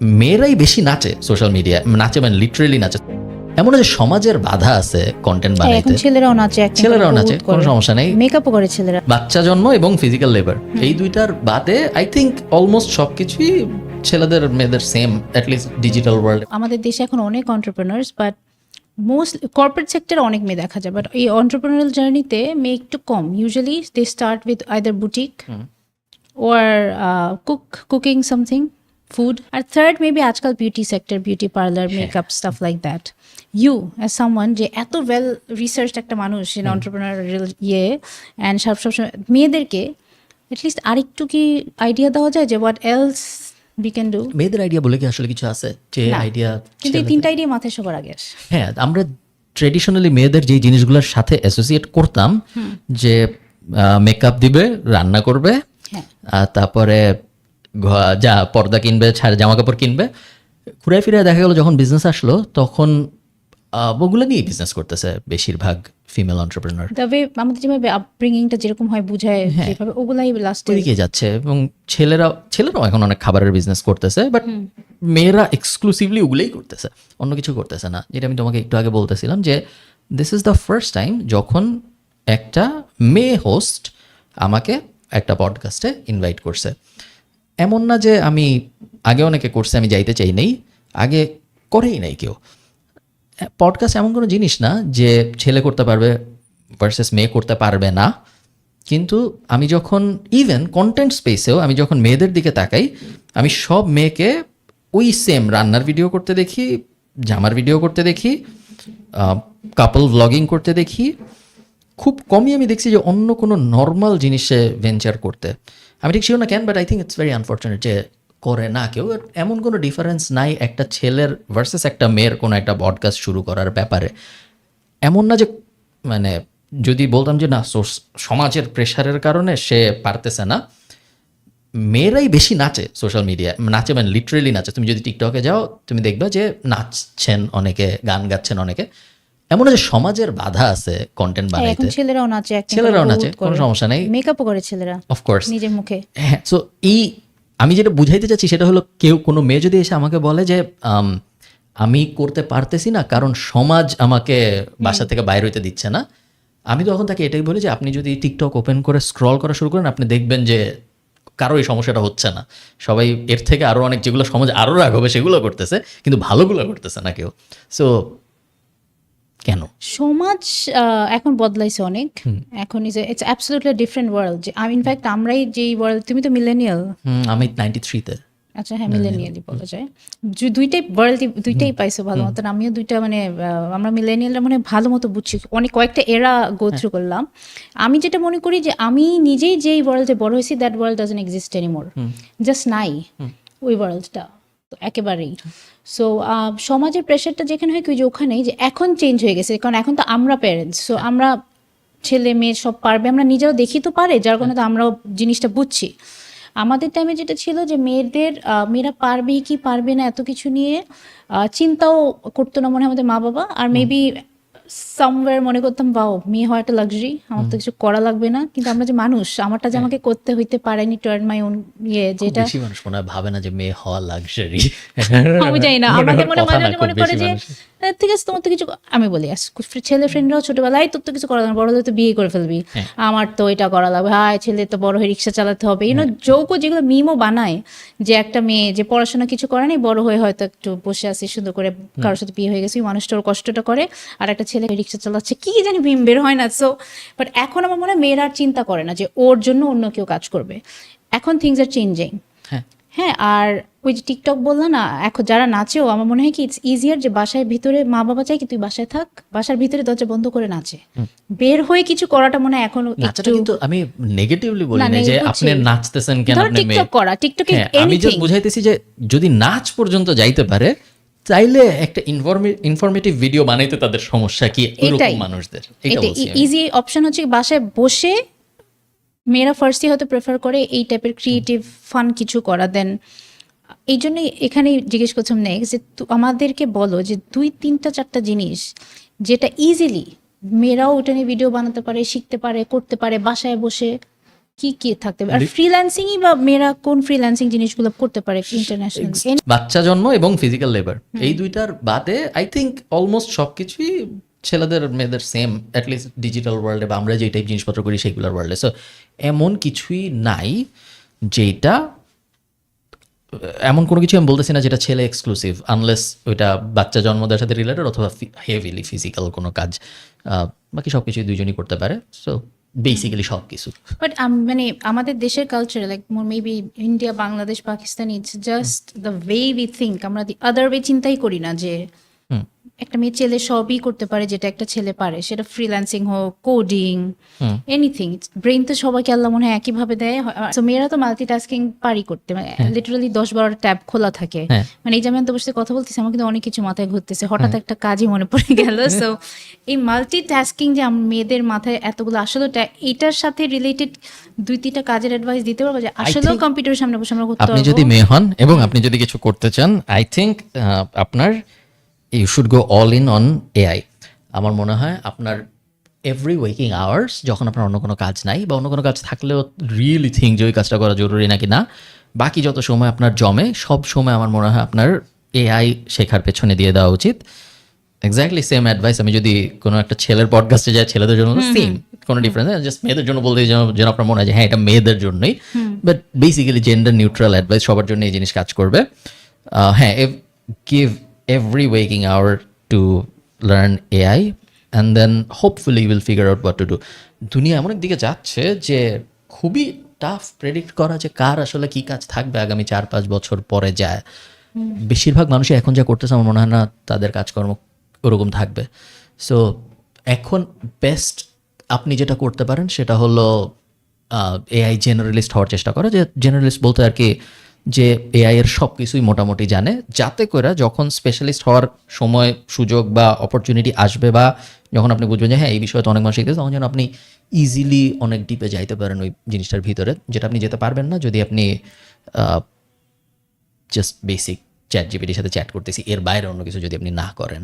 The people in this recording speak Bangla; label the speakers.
Speaker 1: মেয়েরাই বেশি নাচে সোশ্যাল মিডিয়া নাচে মানে লিটারেলি নাচে। এমন যে সমাজের বাধা আছে কন্টেন্ট
Speaker 2: হ্যাঁ,
Speaker 1: বানাইতে।
Speaker 2: ছেলেরাও নাচে
Speaker 1: ছেলেরাও নাচে কোনো সমস্যা নেই।
Speaker 2: মেকআপও করে ছেলেরা।
Speaker 1: বাচ্চা জন্ম এবং ফিজিক্যাল লেবার এই দুইটার বাদে আই থিঙ্ক অলমোস্ট সবকিছুই ছেলেদের মেয়েদের সেম অ্যাটলিস্ট ডিজিটাল ওয়ার্ল্ড
Speaker 2: আমাদের দেশে এখন অনেক অন্টারপ্রেনার্স বাট মোস্ট কর্পোরেট সেক্টরে অনেক মেয়ে দেখা যায়। বাট এই অন্টারপ্রেনারাল জার্নিতে মেয়ে একটু কম। Usually they start with either boutique or cook cooking something food R third maybe আজকাল beauty sector beauty parlour makeup stuff like that you as someone যে এত ওয়েল রিসার্চ একটা মানুষ ইন অন্টারপ্রেনারিয়াল ইয়ে অ্যান্ড সব সবসময় মেয়েদেরকে অ্যাটলিস্ট আরেকটু কি আইডিয়া দেওয়া যায় যে what else we can do
Speaker 1: মেয়েদের আইডিয়া বলে কি আসলে কিছু আছে? যে আইডিয়া
Speaker 2: কিন্তু এই তিনটা আইডিয়া মাথায় সবার আগে আসে।
Speaker 1: হ্যাঁ আমরা ট্রেডিশনালি মেয়েদের যে জিনিসগুলোর সাথে অ্যাসোসিয়েট করতাম যে মেকআপ দিবে রান্না করবে
Speaker 2: হ্যাঁ।
Speaker 1: তারপরে যা পর্দা কিনবে ছাড় জামা কাপড় কিনবে। ঘুরে ফিরে দেখা গেল যখন বিজনেস আসলো তখন ওগুলো নিয়ে বিজনেস করতেছে বেশিরভাগ ফিমেল অন্টারপ্রেনার
Speaker 2: তবে আমাদের যেভাবে আপব্রিঙ্গিংটা যেরকম হয় বুঝায়
Speaker 1: হ্যাঁ।
Speaker 2: যেভাবে ওগুলাই লাস্টে
Speaker 1: ওইদিকে যাচ্ছে এবং ছেলেরা ছেলেরাও এখন অনেক খাবারের বিজনেস করতেছে বাট মেয়েরা এক্সক্লুসিভলি ওগুলোই করতেছে অন্য কিছু করতেছে না। যেটা আমি তোমাকে একটু আগে বলতেছিলাম যে this is the first time যখন একটা মেয়ে হোস্ট আমাকে একটা পডকাস্টে ইনভাইট করছে। এমন না যে আমি আগে অনেকে করছে, আমি যাইতে চাই নেই, আগে করেই নাই কেউ। পডকাস্ট এমন কোনো জিনিস না যে ছেলে করতে পারবে ভার্সেস মেয়ে করতে পারবে না। কিন্তু আমি যখন ইভেন কন্টেন্ট স্পেসেও আমি যখন মেয়েদের দিকে তাকাই, আমি সব মেয়েকে ওই সেম রান্নার ভিডিও করতে দেখি, জামার ভিডিও করতে দেখি কাপল ব্লগিং করতে দেখি খুব কমই আমি দেখছি যে অন্য কোনো নর্মাল জিনিসে ভেঞ্চার করতে। আমি ঠিক ছিল না কেন but I think it's very unfortunate যে করে না কেউ। এমন কোনো ডিফারেন্স নাই একটা ছেলের ভার্সেস একটা মেয়ের কোনো একটা পডকাস্ট শুরু করার ব্যাপারে। এমন না যে মানে যদি বলতাম যে না সমাজের প্রেশারের কারণে সে পারতেছে না। মেয়েরাই বেশি নাচে সোশ্যাল মিডিয়া নাচে মানে লিটারেলি নাচে। তুমি যদি টিকটকে যাও, তুমি দেখবে যে নাচছেন অনেকে, গান গাচ্ছেন অনেকে। এমন যে সমাজের বাধা আছে কন্টেন্ট
Speaker 2: হ্যাঁ,
Speaker 1: বানাইতে।
Speaker 2: ছেলেরাও নাচে
Speaker 1: ছেলেরাও নাচে কোনো সমস্যা নেই।
Speaker 2: মেকআপও করে ছেলেরা
Speaker 1: অফকোর্স
Speaker 2: নিজের মুখে।
Speaker 1: হ্যাঁ সো এই আমি যেটা বুঝাইতে চাচ্ছি সেটা হলো কেউ কোনো মেয়ে যদি এসে আমাকে বলে যে আমি করতে পারতেছি না কারণ সমাজ আমাকে বাসা থেকে বাইরে হইতে দিচ্ছে না আমি তখন তাকে এটাই বলি যে আপনি যদি টিকটক ওপেন করে স্ক্রল করা শুরু করেন আপনি দেখবেন যে কারও এই সমস্যাটা হচ্ছে না। সবাই এর থেকে আরও অনেক যেগুলো সমাজ আরও রাগ হবে সেগুলো করতেছে কিন্তু ভালোগুলো করতেছে না কেউ। সো কেন?
Speaker 2: সমাজ এখন বদলাইছে অনেক। এখন is it's absolutely different world যে আমি ইনফ্যাক্ট আমরাই যেই ওয়ার্ল্ড তুমি তো মিলেনিয়াল
Speaker 1: হুম, আমি নাইনটি থ্রিতে
Speaker 2: আচ্ছা হ্যাঁ মিলেনিয়ালই বলা যায়। যে দুইটাই ওয়ার্ল্ড দুইটাই পাইছো ভালো মতন। আমিও দুইটা মানে আমরা মিলেনিয়ালরা মানে ভালো মতো বুঝছি। অনেক কয়েকটা এরা গো থ্রু করলাম। আমি যেটা মনে করি যে আমি নিজেই যেই ওয়ার্ল্ডে বড় হয়েছি that world doesn't exist anymore just নাই ওই ওয়ার্ল্ডটা তো একেবারেই। সো সমাজের প্রেশারটা যেখানে হয় কি যে ওখানেই যে এখন চেঞ্জ হয়ে গেছে কারণ এখন তো আমরা প্যারেন্টস সো আমরা ছেলে মেয়ে সব পারবে আমরা নিজেরাও দেখি তো পারে যার কারণে তো আমরাও জিনিসটা বুঝছি। আমাদের টাইমে যেটা ছিল যে মেয়েদের মেয়েরা পারবে কি পারবে না এত কিছু নিয়ে চিন্তাও করতো না মনে হয় আমাদের মা বাবা আর মেবি সামওয়্যার মনে করতাম বাও মেয়ে হওয়া একটা লাক্সারি আমার তো কিছু করা লাগবে না। কিন্তু আমরা যে মানুষ আমারটা যে আমাকে করতে হইতে পারেনি টার্ন মাই ওন ইয়ে যেটা
Speaker 1: বেশি মানুষ মনে ভাবে না যে মেয়ে হওয়া লাক্সারি
Speaker 2: আমি জানি না আমাকে মনে মনে মাঝে মনে করে যে "এ, ঠিক আছে তোমার তো কিছু আমি বলি আস ছেলে ফ্রেন্ডরাও ছোটবেলায় তোর তো কিছু করা লাগবে বড় হলে তো বিয়ে করে ফেলবি। আমার তো এটা করা লাগবে হায় ছেলে তো বড় হয়ে রিক্সা চালাতে হবে। ইউনো যৌকো যেগুলো মিমও বানায় যে একটা মেয়ে যে পড়াশোনা কিছু করে নাই বড় হয়ে হয়তো একটু বসে আছে সুন্দর করে কারোর সাথে বিয়ে হয়ে গেছে ওই মানুষটা ওর কষ্টটা করে আর একটা ছেলে রিক্সা চালাচ্ছে কি জানি মিম বের হয় না। সো বাট এখন আমার মনে হয় মেয়েরা আর চিন্তা করে না যে ওর জন্য অন্য কেউ কাজ করবে। এখন থিংস আর চেঞ্জিং
Speaker 1: হ্যাঁ।
Speaker 2: হ্যাঁ আর ওই যে টিকটক বললা না এখন যারা নাচেও আমার মনে হয় কি ইটস ইজিয়ার যে বাসায় ভিতরে মা বাবা চাই কি তুই বাসায় থাক বাসার ভিতরে দরজা বন্ধ করে নাচে। বের হয়ে কিছু করাটা মনে হয় এখন
Speaker 1: নাচাটা কিন্তু আমি নেগেটিভলি বলি
Speaker 2: না,
Speaker 1: যে আপনি নাচতেছেন কেন আপনি
Speaker 2: টিকটক করা টিকটকে
Speaker 1: হ্যাঁ আমি জাস্ট বুঝাইতেছি যে যদি নাচ পর্যন্ত যাইতে পারে চাইলে একটা ইনফরমেটিভ ভিডিও বানাইতে তাদের সমস্যা কি? এরকম
Speaker 2: এটাই।
Speaker 1: মানুষদের।
Speaker 2: ইজি অপশন হচ্ছে বাসায় বসে মেয়েরা ফার্স্টই হয়তো প্রেফার করে এই টাইপের ক্রিয়েটিভ ফান কিছু করা দেন এই জন্যই এখানে জিজ্ঞেস করছিলাম নেক্সট যে আমাদেরকে বলো যে দুই তিনটা চারটা জিনিস যেটা ইজিলি মেয়েরাও ওটা নিয়ে ভিডিও বানাতে পারে শিখতে পারে করতে পারে বাসায় বসে কি কি থাকতে পারে? আর ফ্রিল্যান্সিংই বা মেয়েরা কোন ফ্রিল্যান্সিং জিনিসগুলো করতে পারে ইন্টারন্যাশনাল
Speaker 1: বাচ্চা জন্ম এবং ফিজিক্যাল লেবার এই দুইটার বাদে আই থিঙ্ক অলমোস্ট সবকিছুই ছেলেদের, মেয়েদের সেম অ্যাটলিস্ট ডিজিটাল ওয়ার্ল্ডে বা আমরা যে টাইপ জিনিসপত্র করি সেগুলোর ওয়ার্ল্ডে সো এমন কিছুই নাই যেটা, এমন কোনো কিছু আমি বলতেছি না যেটা ছেলে এক্সক্লুসিভ আনলেস ওইটা বাচ্চা জন্ম দেওয়ার সাথে রিলেটেড অথবা হেভিলি ফিজিক্যাল কোনো কাজ বাকি সব কিছুই দুইজনই করতে পারে। সো বেসিক্যালি সব কিছু
Speaker 2: বাট মানে আমাদের দেশের culture like maybe India Bangladesh Pakistan it's just the way we think আমরা দি আদার ওয়ে চিন্তাই করি না যে। একটা মেয়ে ছেলে সবই করতে পারে যেটা একটা ছেলে পারে। সেটা ফ্রিল্যান্সিং হোক কোডিং এনিথিং ব্রেন তো সবাইকে আল্লাহ মনে হয় একইভাবে দেয়। তো মেয়েরা তো মাল্টিটাস্কিং পারি করতে। মানে লিটারালি দশ বারোটা ট্যাব খোলা থাকে।
Speaker 1: হ্যাঁ।
Speaker 2: মানে এই যে আমি তো বসে কথা বলতেছি আমার কিন্তু অনেক কিছু মাথায় ঘুরতেছে। হঠাৎ একটা কাজই মনে পড়ে গেল। সো এই মাল্টিটাস্কিং যে আম- মেয়েদের মাথায় এতগুলো আসলে এটার সাথে রিলেটেড দুই তিনটা কাজের অ্যাডভাইস দিতে পারব যে আসলেও কম্পিউটারের সামনে বসে আমরা করতে
Speaker 1: আপনি যদি মেয়ে হন এবং আপনি যদি কিছু করতে চান আই থিঙ্ক আপনার you should go all in on AI আমার মনে হয় আপনার এভরি ওয়েকিং আওয়ার্স যখন আপনার অন্য কোনো কাজ নাই বা অন্য কোনো কাজ থাকলেও রিয়েলি থিঙ্ক যে ওই কাজটা করা জরুরি নাকি না বাকি যত সময় আপনার জমে সব সময় আমার মনে হয় আপনার এআই শেখার পেছনে দিয়ে দেওয়া উচিত। এক্স্যাক্টলি সেম অ্যাডভাইস আমি যদি কোনো একটা ছেলের পডকাস্টে যাই ছেলেদের জন্য সেম কোনো ডিফারেন্স জাস্ট মেয়েদের জন্য বলতে যেন যেন আপনার মনে হয় যে হ্যাঁ এটা মেয়েদের জন্যই। But basically gender neutral advice সবার জন্য এই জিনিস কাজ করবে। হ্যাঁ give every waking hour to learn AI and then hopefully will figure out what to do দুনিয়া এমন দিকে যাচ্ছে যে খুবই টাফ প্রেডিক্ট করা যে কার আসলে কি কাজ থাকবে আগামী চার পাঁচ বছর পরে যায়। বেশিরভাগ মানুষই এখন যা করতেছে আমার মনে হয় না তাদের কাজকর্ম ওরকম থাকবে। সো এখন বেস্ট আপনি যেটা করতে পারেন সেটা হলো এআই জেনারেলিস্ট হওয়ার চেষ্টা করা। যে জেনারেলিস্ট বলতে আর কি যে এআই এর সব কিছুই মোটামুটি জানে। যাতে করে যখন স্পেশালিস্ট হওয়ার সময়, সুযোগ বা অপরচুনিটি আসবে বা যখন আপনি বুঝবেন যে হ্যাঁ এই বিষয়ে তো অনেক মানুষ শিখতেছে, তখন যেন আপনি ইজিলি অনেক ডিপে যাইতে পারেন ওই জিনিসটার ভিতরে, যেটা আপনি যেতে পারবেন না যদি আপনি জাস্ট বেসিক চ্যাট জিপিটির সাথে চ্যাট করতেছি। এর বাইরে অন্য কিছু যদি আপনি না করেন।